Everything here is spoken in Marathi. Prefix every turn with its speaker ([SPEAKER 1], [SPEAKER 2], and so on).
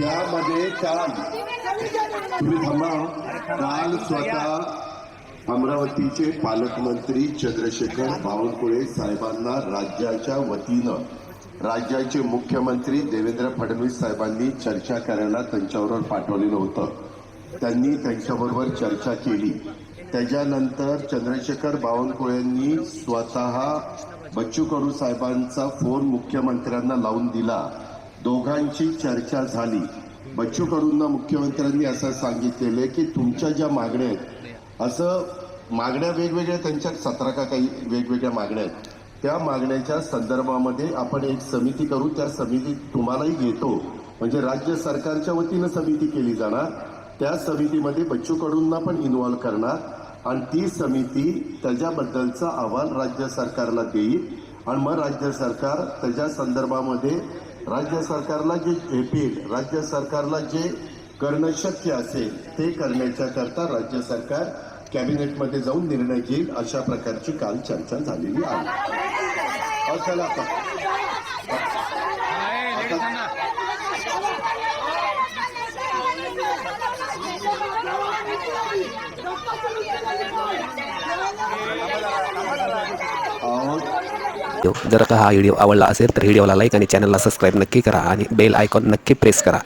[SPEAKER 1] त्यामध्ये काल तुम्ही थांबा. काल स्वतः अमरावतीचे पालकमंत्री चंद्रशेखर बावनकुळे साहेबांना राज्याच्या वतीनं राज्याचे मुख्यमंत्री देवेंद्र फडणवीस साहेबांनी चर्चा करायला त्यांच्याबरोबर पाठवलेलं होतं. त्यांनी त्यांच्याबरोबर चर्चा केली. त्याच्यानंतर चंद्रशेखर बावनकुळेंनी स्वतः बच्चू कडू साहेबांचा फोन मुख्यमंत्र्यांना लावून दिला. दोघांची चर्चा झाली. बच्चू कडूंना मुख्यमंत्र्यांनी असं सांगितलेलं आहे की तुमच्या ज्या मागण्या आहेत असं मागण्या वेगवेगळ्या त्यांच्या सतरा का काही वेगवेगळ्या मागण्या आहेत. त्या मागण्याच्या संदर्भामध्ये आपण एक समिती करू त्या समितीत तुम्हालाही घेतो. म्हणजे राज्य सरकारच्या वतीनं समिती केली जाणार. त्या समितीमध्ये बच्चू कडूंना पण इन्व्हॉल्व करणार. आणि ती समिती त्याच्याबद्दलचा अहवाल राज्य सरकारला देईल. आणि मग राज्य सरकार त्याच्या संदर्भामध्ये राज्य सरकारला जे झेपेल राज्य सरकारला जे करणं शक्य असेल ते करण्याच्या करता राज्य सरकार कॅबिनेटमध्ये जाऊन निर्णय घेईल अशा प्रकारची काल चर्चा झालेली आहे अहो, चला आता.
[SPEAKER 2] जर का हा व्हिडिओ आवडला असेल तर व्हिडिओला लाईक आणि चॅनलला सबस्क्राईब नक्की करा आणि बेल आयकॉन नक्की प्रेस करा.